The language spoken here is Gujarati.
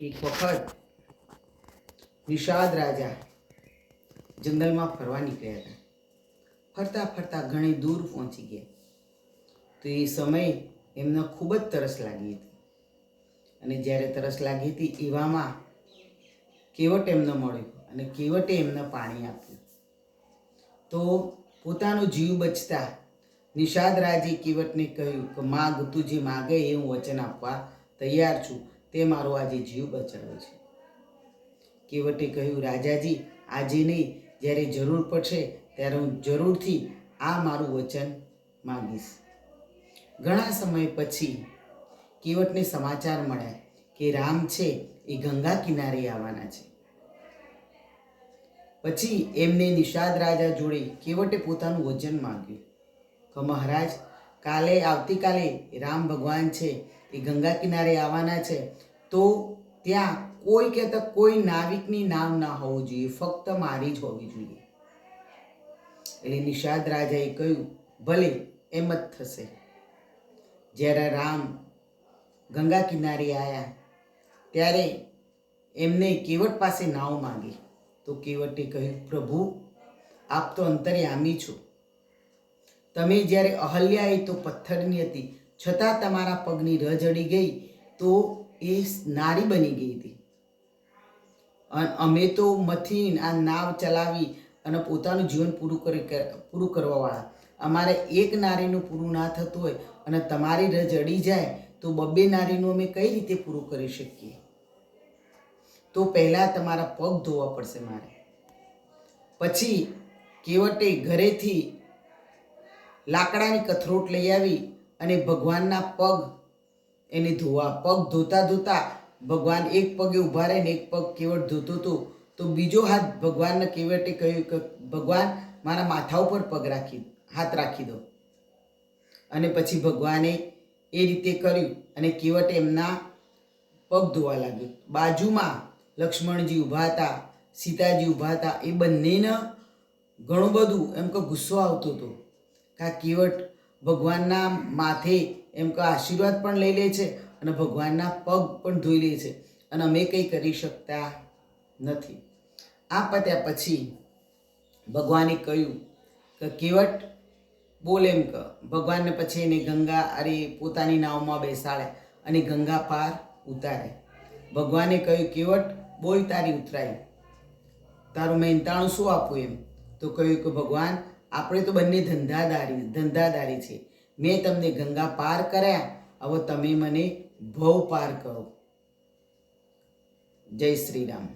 એક વખત નિષાદ રાજા જંગલમાં ફરવા નીકળ્યા હતા. ફરતા ફરતા ઘણી દૂર પહોંચી ગયા. તો એ સમયે એમને ખૂબ જ તરસ લાગી હતી. અને જ્યારે તરસ લાગી હતી, એવામાં કેવટ એમને મળ્યું અને કેવટે એમને પાણી આપ્યું. તો પોતાનો જીવ બચતા નિષાદ રાજે કેવટને કહ્યું કે, માગ, તું જે માગે એ હું વચન આપવા તૈયાર છું. તે મારો આજે જીવ બચાવ્યો છે. કેવટે કહ્યું, રાજાજી, આજે નહીં, જ્યારે જરૂર પડશે, ત્યારે હું જરૂરથી આ મારું વચન માગીશ. ઘણા સમય પછી કેવટને સમાચાર મળ્યા કે રામ છે એ ગંગા કિનારે આવવાના છે. પછી એમને નિષાદ રાજા જોડે કેવટે પોતાનું વચન માગ્યું. કે મહારાજ કાલે, આવતીકાલે રામ ભગવાન છે, એ ગંગા કિનારે આવવાના છે, તો ત્યાં કોઈ કહેતા કોઈ નાવિકની નામ ના હોવું જોઈએ, ફક્ત મારી જ હોવી જોઈએ. એટલે નિષાદ રાજાએ કહ્યું, ભલે એમ જ થશે. જ્યારે રામ ગંગા કિનારે આવ્યા ત્યારે એમને કેવટ પાસે નાવ માંગી. તો કેવટે કહ્યું, પ્રભુ, આપ તો અંતર્યામી છો. તમે જ્યારે અહલ્યા એ તો પથ્થરની હતી. છતાં તમારા પગની રજ અડી ગઈ તો એ નારી બની ગઈ હતી. અમે તો મથી આ નાવ ચલાવી અને પોતાનું જીવન પૂરું કરી પૂરું કરવાવાળા. અમારે એક નારીનું પૂરું ના થતું હોય અને તમારી રજ અડી જાય તો બબ્બે નારીનું અમે કઈ રીતે પૂરું કરી શકીએ? તો પહેલાં તમારા પગ ધોવા પડશે મારે. પછી કેવટે ઘરેથી લાકડાની કથરોટ લઈ આવી અને ભગવાનના પગ, એને ધોવા, પગ ધોતા ધોતા ભગવાન એક પગે ઊભા રહીને એક પગ કેવટ ધોતો હતો. તો બીજો હાથ ભગવાનને કેવટે કહ્યું કે, ભગવાન, મારા માથા ઉપર પગ રાખી, હાથ રાખી દો. અને પછી ભગવાને એ રીતે કર્યું અને કેવટ એમના પગ ધોવા લાગ્યું. બાજુમાં લક્ષ્મણજી ઊભા હતા, સીતાજી ઊભા હતા, એ બંનેને ઘણું બધું એમ કે ગુસ્સો આવતો હતો. આ કેવટ ભગવાનના માથે એમ કે આશીર્વાદ પણ લઈ લે છે અને ભગવાનના પગ પણ ધોઈ લે છે. અને અમે કંઈ કરી શકતા નથી. આ પત્યા પછી ભગવાને કહ્યું કે કેવટ બોલ એમ કે. ભગવાનને પછી એને ગંગા અરે પોતાની નાવમાં બેસાડે અને ગંગા પાર ઉતારે. ભગવાને કહ્યું કેવટ બોલ તારી ઉતરાય. તારું મહેનતાણું શું આપું એમ? તો કહ્યું કે, ભગવાન આપણે તો બંને ધંધાદારી ધંધાદારી છે. મેં તમને ગંગા પાર કર્યા, હવે તમે મને ભવ પાર કરો. જય શ્રી રામ